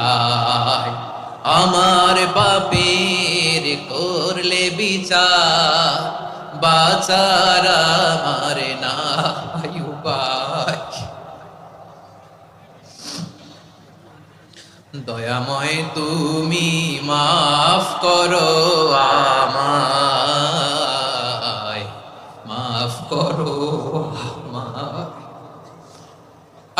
হায় আমার পাপের করলে বিচার বাচার আমার উপায়। দয়াময় তুমি মাফ করো আমায় মাফ করো আমায়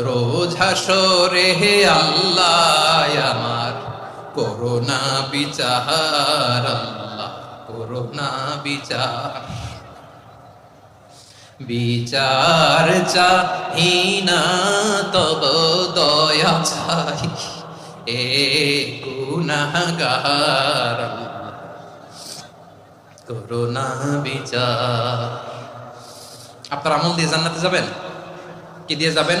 রোজ হাসরে, হে আল্লাহ আমার। করোনা বিচার, আল্লাহ, করোনা বিচার। বিচার চাহি না, তব দয়া চাই এ আল্লাহ, করোনা বিচার। আপনার আমল দিয়ে জান্নাতে যাবেন? কি দিয়ে যাবেন?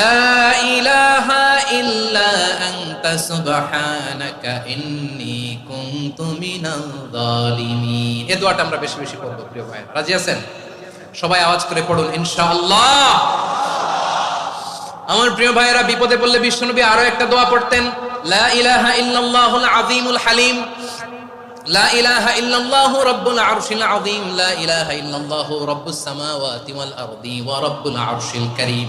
লা ইলাহা ইল্লা আনতা সুবহানাকা ইন্নী কুনতু মিনাল জালিমিন এই দোয়াটা আমরা বেশি বেশি পড়ব, প্রিয় ভাই রাজি আছেন? সবাই আওয়াজ করে পড়ুন, ইনশাআল্লাহ। আমার প্রিয় ভাইয়েরা, বিপদে পড়লে বিশ্বনবী আরও একটা দোয়া পড়তেন, লা ইলাহা ইল্লাল্লাহুল আযীমুল হালিম। লা ইলাহা ইল্লাল্লাহু রাব্বুল আরশিল আযীম। লা ইলাহা ইল্লাল্লাহু রাব্বুস সামাওয়াতি ওয়াল আরদি ওয়া রাব্বুল আরশিল কারীম।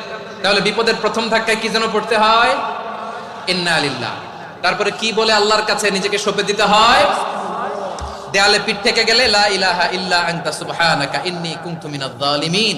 তাহলে বিপদের প্রথম ধাক্কায় কি যেন পড়তে হয়? ইন্না আলিল্লাহ তারপরে কি বলে আল্লাহর কাছে নিজেকে সঁপে দিতে হয়? দেয়ালে পিঠ থেকে গেলে, লা ইলাহা ইল্লা আনতা, সুবহানাকা, ইন্নী কুনতু মিনাজ জালিমিন